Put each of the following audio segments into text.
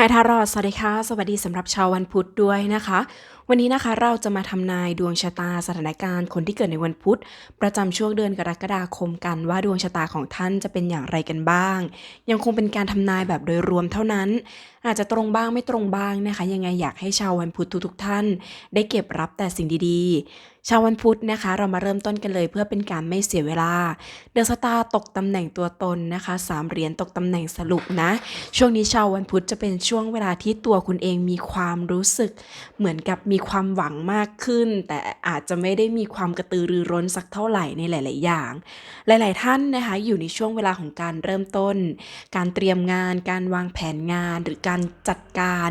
ไฮทารอดสวัสดีค่ะ สวัสดีสำหรับชาววันพุธด้วยนะคะ วันนี้นะคะเราจะมาทำนายดวงชะตาสถานการณ์คนที่เกิดในวันพุธ ประจำช่วงเดือนกรกฎาคมกันว่าดวงชะตาของท่านจะเป็นอย่างไรกันบ้าง ยังคงเป็นการทำนายแบบโดยรวมเท่านั้น อาจจะตรงบ้างไม่ตรงบ้างนะคะ ยังไงอยากให้ชาววันพุธทุกๆท่าน ได้เก็บรับแต่สิ่งดีๆ ชาววันพุธนะคะ เรามาเริ่มต้นกันเลยเพื่อเป็นการไม่เสียเวลา เดอะสตาร์ตกตำแหน่งตัวตนนะคะสามเหรียญตกตำแหน่งสรุปนะ ช่วงนี้ชาววันพุธจะเป็นช่วงเวลาที่ตัวคุณเองมีความรู้สึก เหมือนกับมีความหวังมากขึ้น แต่อาจจะไม่ได้มีความกระตือรือร้นสักเท่าไหร่ในหลาย ๆ อย่าง หลาย ๆ ท่านนะคะอยู่ในช่วงเวลาของการเริ่มต้น การเตรียมงาน การวางแผนงาน หรือการจัดการ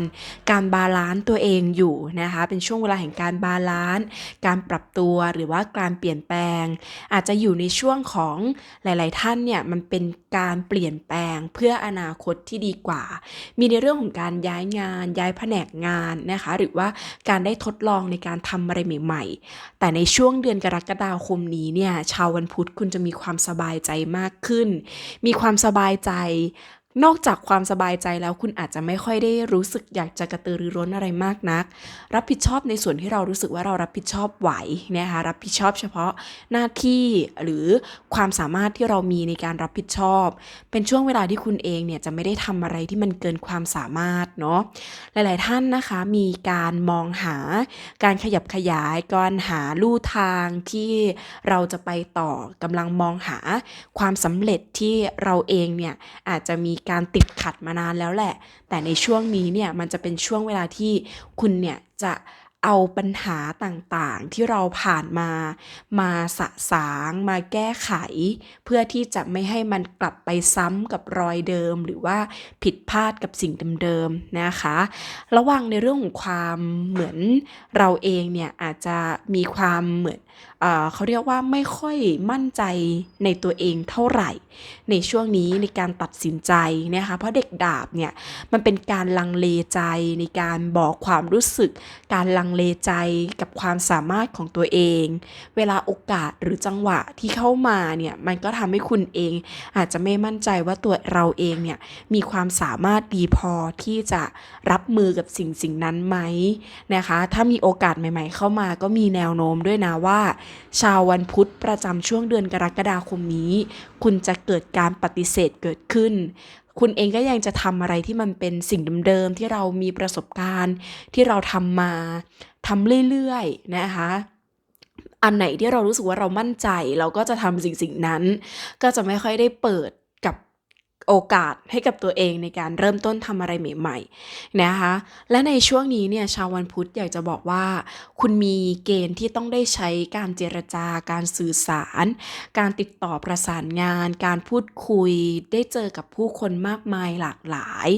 การบาลานซ์ตัวเองอยู่นะคะเป็นช่วงเวลาแห่งการบาลานซ์การปรับตัวหรือว่าการเปลี่ยนแปลง อาจจะอยู่ในช่วงของหลาย ๆ ท่านเนี่ยมันเป็นการเปลี่ยนแปลงเพื่ออนาคตที่ดีกว่า มีในเรื่องของการย้ายงาน ย้ายแผนกงานนะคะ หรือว่าการได้ทดลองในการทำอะไรใหม่ ๆ แต่ในช่วงเดือนกรกฎาคมนี้เนี่ยชาววันพุธคุณจะมีความสบายใจมากขึ้น มีความสบายใจ นอกจากความสบายใจแล้วคุณอาจจะไม่ค่อยได้รู้สึกอยากจะกระตือรือร้นอะไรมากนัก รับผิดชอบในส่วนที่เรารู้สึกว่าเรารับผิดชอบไหวนะคะรับผิดชอบเฉพาะหน้าที่หรือความสามารถที่เรามีในการรับผิดชอบ เป็นช่วงเวลาที่คุณเองเนี่ยจะไม่ได้ทำอะไรที่มันเกินความสามารถเนาะหลาย ๆ ท่านนะคะมีการมองหาการขยับขยายการหาลู่ทางที่เราจะไปต่อกำลังมองหาความสำเร็จที่เราเองเนี่ยอาจจะมีการติดขัดมานานแล้วแหละ แต่ในช่วงนี้เนี่ยมันจะเป็นช่วงเวลาที่คุณเนี่ยจะเอาปัญหาต่างๆที่เราผ่านมา มาสะสางมาแก้ไข เพื่อที่จะไม่ให้มันกลับไปซ้ำกับรอยเดิม หรือว่าผิดพลาดกับสิ่งเดิมๆนะคะ ระวังในเรื่องของความเหมือนเราเองเนี่ยอาจจะมีความเหมือนเขาเรียกว่าไม่ค่อยมั่นใจในตัวเองเท่าไหร่ ในช่วงนี้ในการตัดสินใจนะคะเพราะเด็กดาบเนี่ยมันเป็นการลังเลใจในการบอกความรู้สึก การลังเลใจกับความสามารถของตัวเอง เวลาโอกาสหรือจังหวะที่เข้ามาเนี่ยมันก็ทำให้คุณเอง อาจจะไม่มั่นใจว่าตัวเราเองเนี่ยมีความสามารถดีพอที่จะรับมือกับสิ่งสิ่งนั้นไหมนะคะ ถ้ามีโอกาสใหม่ ๆ เข้ามาก็มีแนวโน้มด้วยนะว่าชาววันพุธประจำช่วงเดือนกรกฎาคมนี้ คุณจะเกิดการปฏิเสธเกิดขึ้น คุณเองก็ยังจะทำอะไรที่มันเป็นสิ่งเดิมๆที่เรามีประสบการณ์ ที่เราทำมาทำเรื่อยๆนะคะอันไหนที่เรารู้สึกว่าเรามั่นใจ เราก็จะทำสิ่งสิ่งนั้น ก็จะไม่ค่อยได้เปิด โอกาสให้กับตัวเองในการเริ่มต้นทำอะไรใหม่ๆนะคะและในช่วงนี้เนี่ยชาววันพุธอยากจะบอกว่า คุณมีเกณฑ์ที่ต้องได้ใช้การเจรจาการสื่อสาร การติดต่อประสานงาน การพูดคุย ได้เจอกับผู้คนมากมายหลากหลาย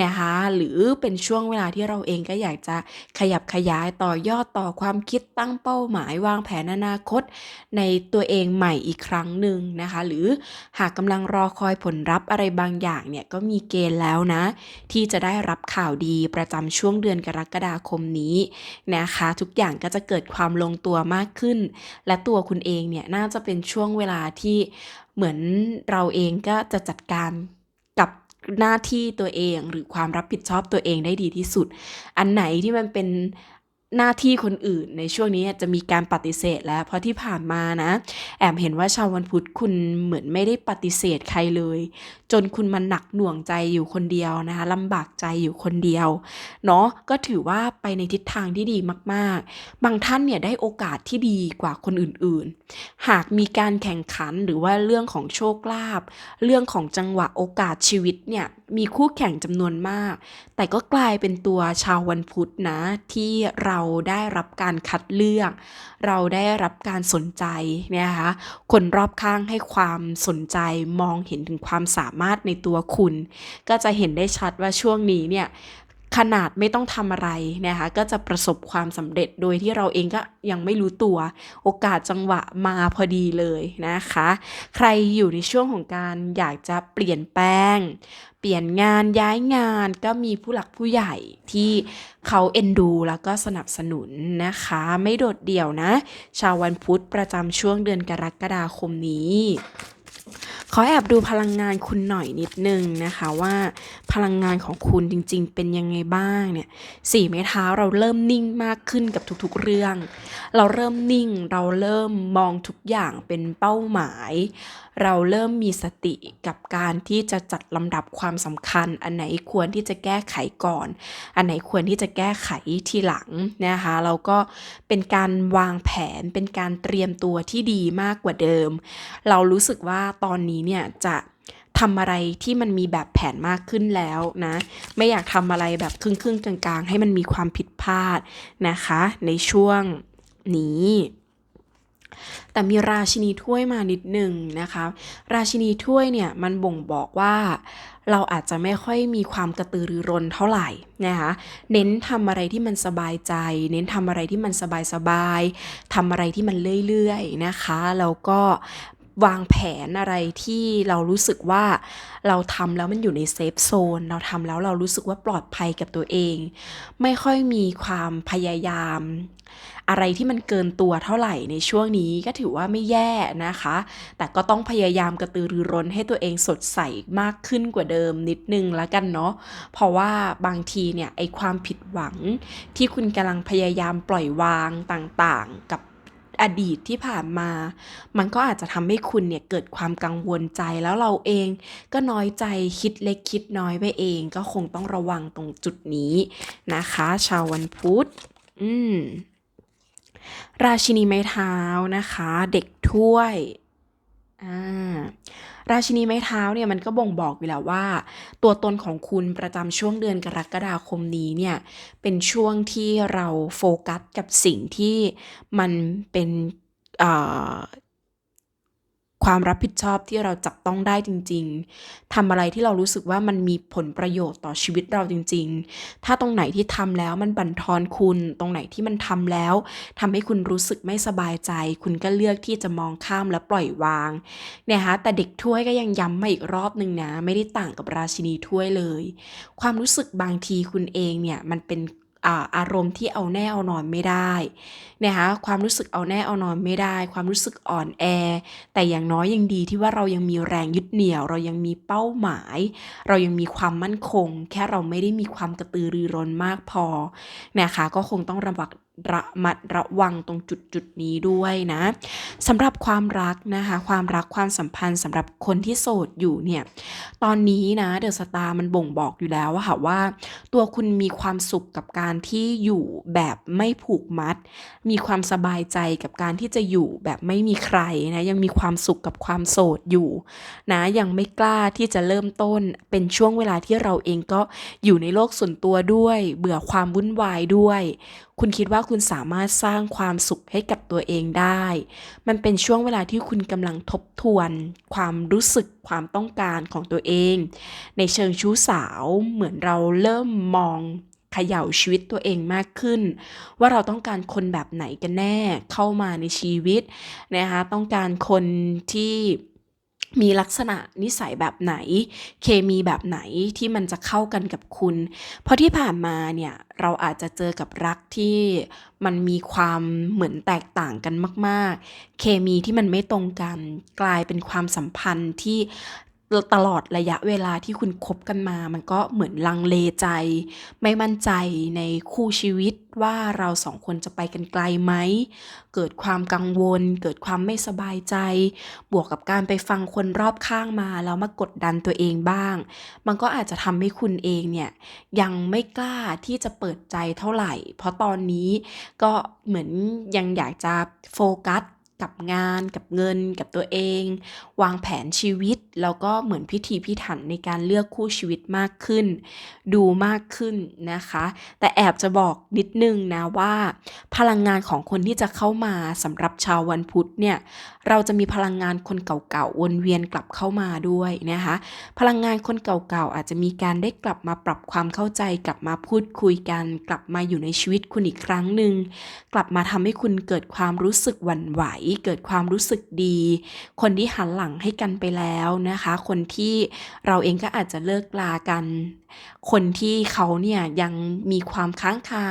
นะคะหรือเป็นช่วงเวลาที่เราเองก็อยากจะขยับขยายต่อยอดต่อความคิดตั้งเป้าหมายวางแผนอนาคต ในตัวเองใหม่อีกครั้งหนึ่งนะคะหรือหากกำลังรอคอยผลลัพธ์อะไรบางอย่างเนี่ยก็มีเกณฑ์แล้วนะ ที่จะได้รับข่าวดีประจำช่วงเดือนกรกฎาคมนี้นะคะ ทุกอย่างก็จะเกิดความลงตัวมากขึ้น และตัวคุณเองเนี่ยน่าจะเป็นช่วงเวลาที่เหมือนเราเองก็จะจัดการกับหน้าที่ตัวเองหรือความรับผิดชอบตัวเองได้ดีที่สุด อันไหนที่มันเป็น หน้าที่คนอื่นในช่วงนี้จะมีการปฏิเสธแล้ว เพราะที่ผ่านมานะ แอมเห็นว่าชาววันพุธคุณเหมือนไม่ได้ปฏิเสธใครเลย จนคุณมันหนักหน่วงใจอยู่คนเดียวนะคะลำบากใจอยู่คนเดียวเนาะก็ถือว่าไปในทิศทางที่ดีมากๆ บางท่านเนี่ยได้โอกาสที่ดีกว่าคนอื่นๆ หากมีการแข่งขันหรือว่าเรื่องของโชคลาภเรื่องของจังหวะโอกาสชีวิตเนี่ยมีคู่แข่งจำนวนมาก แต่ก็กลายเป็นตัวชาววันพุธนะที่เราราได้รับการคัดเลือก เราได้รับการสนใจนะคะคนรอบข้างให้ความสนใจมองเห็นถึงความสามารถในตัวคุณ ก็จะเห็นได้ชัดว่าช่วงนี้เนี่ย ขนาดไม่ต้องทำอะไรนะคะก็จะประสบความสำเร็จโดยที่เราเองก็ยังไม่รู้ตัว โอกาสจังหวะมาพอดีเลยนะคะ ใครอยู่ในช่วงของการอยากจะเปลี่ยนแปลง เปลี่ยนงานย้ายงานก็มีผู้หลักผู้ใหญ่ที่เขาเอ็นดูแล้วก็สนับสนุนนะคะ ไม่โดดเดี่ยวนะ ชาววันพุธประจำช่วงเดือนกรกฎาคมนี้ อแอบดูพลังงานคุณหน่อยนิดนึงนะคะว่าพลังงานของคุณจริง ๆ เป็นยังไงบ้างเนี่ยสี่ไม้เท้าเราเริ่มนิ่งมากขึ้นกับทุกๆเรื่อง เราเริ่มนิ่งเราเริ่มมองทุกอย่างเป็นเป้าหมาย เราเริ่มมีสติกับการที่จะจัดลำดับความสำคัญ อันไหนควรที่จะแก้ไขก่อน อันไหนควรที่จะแก้ไขทีหลังนะคะเราก็เป็นการวางแผนเป็นการเตรียมตัวที่ดีมากกว่าเดิม เรารู้สึกว่าตอนนี้เนี่ยจะทำอะไรที่มันมีแบบแผนมากขึ้นแล้วนะ ไม่อยากทำอะไรแบบครึ่งๆกลางๆ ให้มันมีความผิดพลาดนะคะ ในช่วงนี้ แต่มีราชินีถ้วยมานิดหนึ่งนะคะ ราชินีถ้วยเนี่ยมันบ่งบอกว่า เราอาจจะไม่ค่อยมีความกระตือรือร้นเท่าไหร่นะคะเน้นทำอะไรที่มันสบายใจ เน้นทำอะไรที่มันสบายๆทำอะไรที่มันเรื่อยๆนะคะแล้วก็วางแผนอะไรที่เรารู้สึกว่าเราทำแล้วมันอยู่ในเซฟโซน เราทำแล้วเรารู้สึกว่าปลอดภัยกับตัวเอง ไม่ค่อยมีความพยายาม อะไรที่มันเกินตัวเท่าไหร่ในช่วงนี้ก็ถือว่าไม่แย่นะคะ แต่ก็ต้องพยายามกระตือรือร้นให้ตัวเองสดใสมากขึ้นกว่าเดิมนิดนึงละกันเนาะเพราะว่าบางทีเนี่ยไอความผิดหวัง ที่คุณกำลังพยายามปล่อยวางต่างๆ กับอดีตที่ผ่านมา มันก็อาจจะทำให้คุณเนี่ยเกิดความกังวลใจแล้วเราเองก็น้อยใจคิดเล็กคิดน้อยไปเอง ก็คงต้องระวังตรงจุดนี้นะคะ ชาววันพุธอืม ราชินีไม้เท้านะคะ เด็กถ้วยอ่าราชินีไม้เท้าเนี่ยมันก็บ่งบอกอยู่แล้วว่า ตัวตนของคุณประจำช่วงเดือนกรกฎาคมนี้เนี่ยเป็นช่วงที่เราโฟกัสกับสิ่งที่มันเป็นอ่า ความรับผิดชอบที่เราจับต้องได้จริง ๆทำอะไรที่เรารู้สึกว่ามันมีผลประโยชน์ต่อชีวิตเราจริง ๆ ถ้าตรงไหนที่ทำแล้วมันบั่นทอนคุณ ตรงไหนที่มันทำแล้วทำให้คุณรู้สึกไม่สบายใจ คุณก็เลือกที่จะมองข้ามและปล่อยวางเนี่ยฮะแต่เด็กถ้วยก็ยังย้ำมาอีกรอบหนึ่งนะ ไม่ได้ต่างกับราชินีถ้วยเลย ความรู้สึกบางทีคุณเองเนี่ยมันเป็น อารมณ์ที่เอาแน่เอานอนไม่ได้นะคะความรู้สึกเอาแน่เอานอนไม่ได้ ความรู้สึกอ่อนแอ แต่อย่างน้อยยังดีที่ว่าเรายังมีแรงยึดเหนี่ยว เรายังมีเป้าหมาย เรายังมีความมั่นคง แค่เราไม่ได้มีความกระตือรือร้นมากพอนะคะก็คงต้องระวัง ระมัดระวังตรงจุดจุดนี้ด้วยนะสำหรับความรักนะคะ ความรักความสัมพันธ์สำหรับคนที่โสดอยู่เนี่ย ตอนนี้นะเดอะสตาร์มันบ่งบอกอยู่แล้วว่าค่ะว่า ตัวคุณมีความสุขกับการที่อยู่แบบไม่ผูกมัด มีความสบายใจกับการที่จะอยู่แบบไม่มีใครนะยังมีความสุขกับความโสดอยู่นะยังไม่กล้าที่จะเริ่มต้นเป็นช่วงเวลาที่เราเองก็อยู่ในโลกส่วนตัวด้วย เบื่อความวุ่นวายด้วย คุณคิดว่าคุณสามารถสร้างความสุขให้กับตัวเองได้ มันเป็นช่วงเวลาที่คุณกำลังทบทวน ความรู้สึกความต้องการของตัวเอง ในเชิงชู้สาวเหมือนเราเริ่มมองเขย่าชีวิตตัวเองมากขึ้น ว่าเราต้องการคนแบบไหนกันแน่เข้ามาในชีวิตนะคะต้องการคนที่ มีลักษณะนิสัยแบบไหน เคมีแบบไหนที่มันจะเข้ากันกับคุณ เพราะที่ผ่านมาเนี่ยเราอาจจะเจอกับรักที่มันมีความเหมือนแตกต่างกันมาก ๆ เคมีที่มันไม่ตรงกัน กลายเป็นความสัมพันธ์ที่ ตลอดระยะเวลาที่คุณคบกันมา มันก็เหมือนลังเลใจ ไม่มั่นใจในคู่ชีวิตว่าเราสองคนจะไปกันไกลไหม เกิดความกังวล เกิดความไม่สบายใจ บวกกับการไปฟังคนรอบข้างมาแล้วมากดดันตัวเองบ้าง มันก็อาจจะทำให้คุณเองเนี่ยยังไม่กล้าที่จะเปิดใจเท่าไหร่ เพราะตอนนี้ก็เหมือนยังอยากจะโฟกัส กับงานกับเงิน กับตัวเอง วางแผนชีวิต แล้วก็เหมือนพิธีพิถันในการเลือกคู่ชีวิตมากขึ้น ดูมากขึ้นนะคะ แต่แอบจะบอกนิดนึงนะว่า พลังงานของคนที่จะเข้ามาสำหรับชาววันพุธเนี่ยเราจะมีพลังงานคนเก่าๆวนเวียนกลับเข้ามาด้วยนะคะ พลังงานคนเก่าๆอาจจะมีการได้กลับมาปรับความเข้าใจ กลับมาพูดคุยกัน กลับมาอยู่ในชีวิตคุณอีกครั้งหนึ่งกลับมาทำให้คุณเกิดความรู้สึกหวั่นไหวเกิดความรู้สึกดี คนที่หันหลังให้กันไปแล้วนะคะ คนที่เราเองก็อาจจะเลิกลากัน คนที่เขาเนี่ยยังมีความค้างคา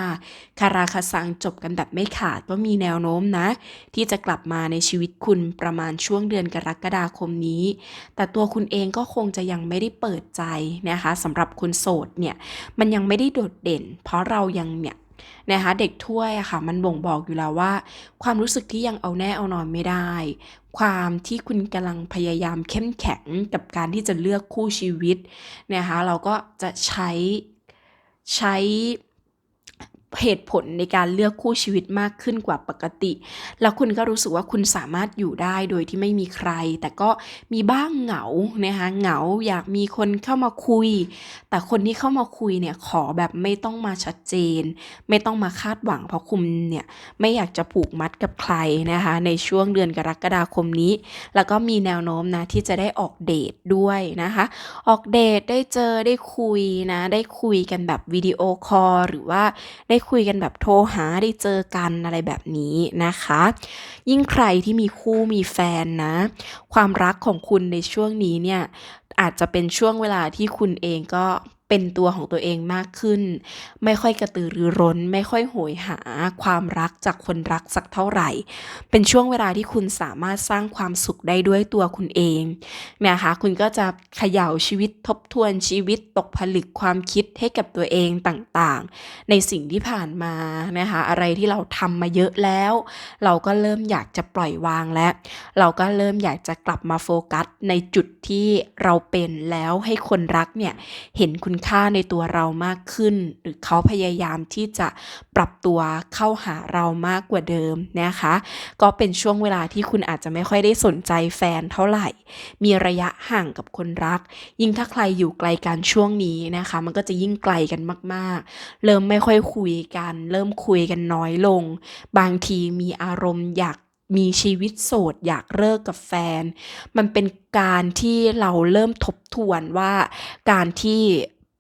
คาราคาซังจบกันแบบไม่ขาดก็มีแนวโน้มนะ ที่จะกลับมาในชีวิตคุณประมาณช่วงเดือนกรกฎาคมนี้ แต่ตัวคุณเองก็คงจะยังไม่ได้เปิดใจนะคะสำหรับคนโสดเนี่ยมันยังไม่ได้โดดเด่น เพราะเรายังเนี่ย นะคะเด็กถ้วยอะค่ะมันบ่งบอกอยู่แล้วว่า ความรู้สึกที่ยังเอาแน่เอานอนไม่ได้ ความที่คุณกำลังพยายามเข้มแข็งกับการที่จะเลือกคู่ชีวิตนะคะเราก็จะใช้ใช้ เหตุผลในการเลือกคู่ชีวิตมากขึ้นกว่าปกติ แล้วคุณก็รู้สึกว่าคุณสามารถอยู่ได้โดยที่ไม่มีใคร แต่ก็มีบ้างเหงานะคะเหงาอยากมีคนเข้ามาคุย แต่คนที่เข้ามาคุยเนี่ยขอแบบไม่ต้องมาชัดเจน ไม่ต้องมาคาดหวังเพราะคุณเนี่ยไม่อยากจะผูกมัดกับใครนะคะในช่วงเดือนกรกฎาคมนี้ แล้วก็มีแนวโน้มนะที่จะได้ออกเดทด้วยนะคะ ออกเดทได้เจอได้คุยนะได้คุยกันแบบวิดีโอคอลหรือว่าได้คุยกันแบบโทรหาได้เจอกันอะไรแบบนี้นะคะ ยิ่งใครที่มีคู่มีแฟนนะ ความรักของคุณในช่วงนี้เนี่ยอาจจะเป็นช่วงเวลาที่คุณเองก็ เป็นตัวของตัวเองมากขึ้น ไม่ค่อยกระตือรือร้น ไม่ค่อยโหยหาความรักจากคนรักสักเท่าไหร่ เป็นช่วงเวลาที่คุณสามารถสร้างความสุขได้ด้วยตัวคุณเองนะคะคุณก็จะเขย่าชีวิตทบทวนชีวิตตกผลึกความคิดให้กับตัวเองต่างๆ ในสิ่งที่ผ่านมานะคะอะไรที่เราทำมาเยอะแล้ว เราก็เริ่มอยากจะปล่อยวางแล้ว เราก็เริ่มอยากจะกลับมาโฟกัสในจุดที่เราเป็นแล้วให้คนรักเนี่ยเห็นคุณค่าในตัวเรามากขึ้น หรือเขาพยายามที่จะปรับตัวเข้าหาเรามากกว่าเดิมนะคะ ก็เป็นช่วงเวลาที่คุณอาจจะไม่ค่อยได้สนใจแฟนเท่าไหร่ มีระยะห่างกับคนรัก ยิ่งถ้าใครอยู่ไกลกันช่วงนี้นะคะ มันก็จะยิ่งไกลกันมากๆ เริ่มไม่ค่อยคุยกัน เริ่มคุยกันน้อยลง บางทีมีอารมณ์อยากมีชีวิตโสดอยากเลิกกับแฟน มันเป็นการที่เราเริ่มทบทวนว่าการที่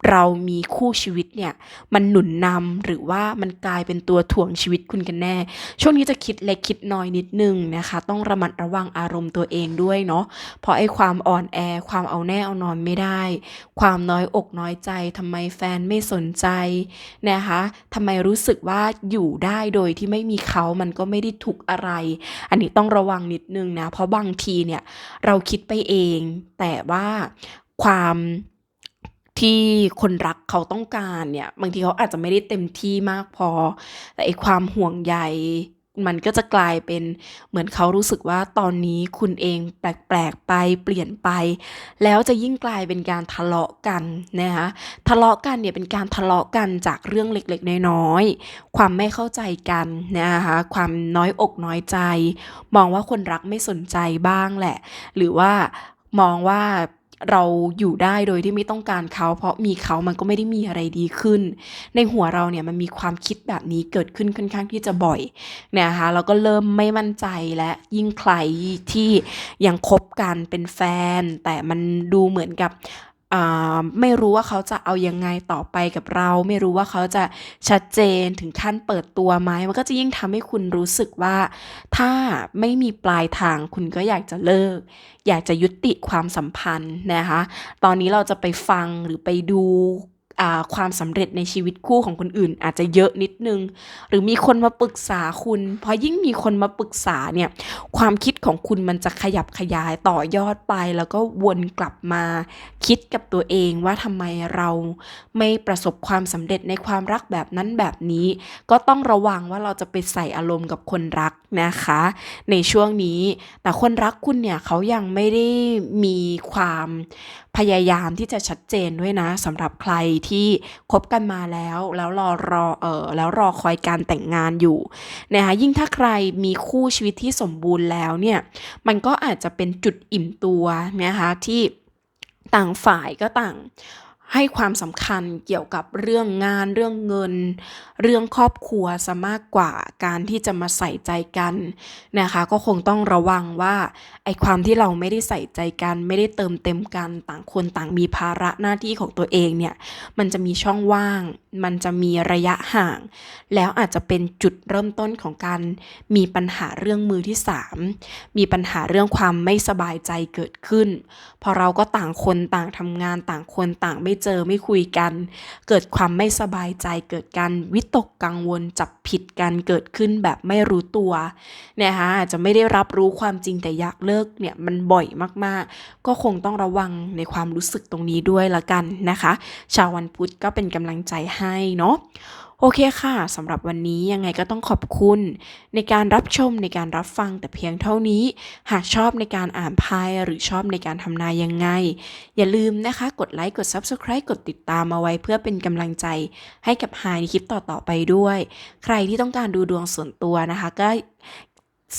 เรามีคู่ชีวิตเนี่ย มันหนุนนำหรือว่ามันกลายเป็นตัวถ่วงชีวิตคุณกันแน่ ช่วงนี้จะคิดเล็กคิดน้อยนิดนึงนะคะ ต้องระมัดระวังอารมณ์ตัวเองด้วยเนาะเพราะไอ้ความอ่อนแอความเอาแน่เอานอนไม่ได้ ความน้อยอกน้อยใจทำไมแฟนไม่สนใจนะคะทำไมรู้สึกว่าอยู่ได้โดยที่ไม่มีเขามันก็ไม่ได้ทุกอะไร อันนี้ต้องระวังนิดนึงนะเพราะบางทีเนี่ยเราคิดไปเอง แต่ว่าความ ที่คนรักเขาต้องการเนี่ยบางทีเขาอาจจะไม่ได้เต็มที่มากพอ แต่ไอความห่วงใยมันก็จะกลายเป็นเหมือนเขารู้สึกว่าตอนนี้คุณเองแปลกๆไปเปลี่ยนไป แล้วจะยิ่งกลายเป็นการทะเลาะกันนะคะทะเลาะกันเนี่ยเป็นการทะเลาะกันจากเรื่องเล็กๆ น้อยๆความไม่เข้าใจกันนะคะความน้อยอกน้อยใจ มองว่าคนรักไม่สนใจบ้างแหละ หรือว่ามองว่า เราอยู่ได้โดยที่ไม่ต้องการเขา เพราะมีเขามันก็ไม่ได้มีอะไรดีขึ้น ในหัวเราเนี่ยมันมีความคิดแบบนี้เกิดขึ้นค่อนข้างที่จะบ่อยนะคะเราก็เริ่มไม่มั่นใจและยิ่งใครที่ยังคบกันเป็นแฟน แต่มันดูเหมือนกับ ไม่รู้ว่าเขาจะเอายังไงต่อไปกับเรา ไม่รู้ว่าเขาจะชัดเจนถึงขั้นเปิดตัวไหมมันก็จะยิ่งทำให้คุณรู้สึกว่า ถ้าไม่มีปลายทางคุณก็อยากจะเลิก อยากจะยุติความสัมพันธ์นะคะ ตอนนี้เราจะไปฟังหรือไปดู ความสำเร็จในชีวิตคู่ของคนอื่น อาจจะเยอะนิดนึง หรือมีคนมาปรึกษาคุณเพราะยิ่งมีคนมาปรึกษาเนี่ยความคิดของคุณมันจะขยับขยายต่อยอดไป แล้วก็วนกลับมาคิดกับตัวเองว่าทำไมเราไม่ประสบความสำเร็จในความรักแบบนั้นแบบนี้ ก็ต้องระวังว่าเราจะไปใส่อารมณ์กับคนรักนะคะ ในช่วงนี้ แต่คนรักคุณเนี่ยเขายังไม่ได้มีความ พยายามที่จะชัดเจนด้วยนะสำหรับใครที่คบกันมาแล้ว แล้วรอรอเออแล้วรอคอยการแต่งงานอยู่นะคะยิ่งถ้าใครมีคู่ชีวิตที่สมบูรณ์แล้วเนี่ยมันก็อาจจะเป็นจุดอิ่มตัวนะคะที่ต่างฝ่ายก็ต่าง ให้ความสำคัญเกี่ยวกับเรื่องงานเรื่องเงิน เรื่องครอบครัวซะมากกว่าการที่จะมาใส่ใจกันนะคะ ก็คงต้องระวังว่าไอความที่เราไม่ได้ใส่ใจกัน ไม่ได้เติมเต็มกันต่างคนต่างมีภาระหน้าที่ของตัวเองเนี่ยมันจะมีช่องว่าง มันจะมีระยะห่าง แล้วอาจจะเป็นจุดเริ่มต้นของการมีปัญหาเรื่องมือที่สามมีปัญหาเรื่องความไม่สบายใจเกิดขึ้น พอเราก็ต่างคนต่างทำงานต่างคนต่างไม่เจอไม่คุยกัน เกิดความไม่สบายใจเกิดการวิตกกังวลจับผิดกันเกิดขึ้นแบบไม่รู้ตัวนะคะอาจจะไม่ได้รับรู้ความจริงแต่อยากเลิกเนี่ยมันบ่อยมากๆ ก็คงต้องระวังในความรู้สึกตรงนี้ด้วยละกันนะคะ ชาววันพุธก็เป็นกำลังใจให้เนาะโอเคค่ะสำหรับวันนี้ยังไงก็ต้องขอบคุณ ในการรับชมในการรับฟังแต่เพียงเท่านี้ หากชอบในการอ่านไพ่หรือชอบในการทำนายยังไง อย่าลืมนะคะ กดไลค์กด Subscribe กดติดตามเอาไว้เพื่อเป็นกำลังใจ ให้กับไฮในคลิปต่อๆไปด้วย ใครที่ต้องการดูดวงส่วนตัวนะคะ ก็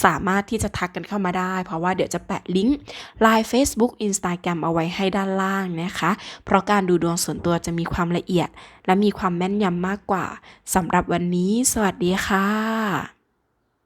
สามารถที่จะทักกันเข้ามาได้ เพราะว่าเดี๋ยวจะแปะลิงก์ Line Facebook Instagram เอาไว้ให้ด้านล่างนะคะ เพราะการดูดวงส่วนตัวจะมีความละเอียด และมีความแม่นยำมากกว่าสำหรับวันนี้ สวัสดีค่ะ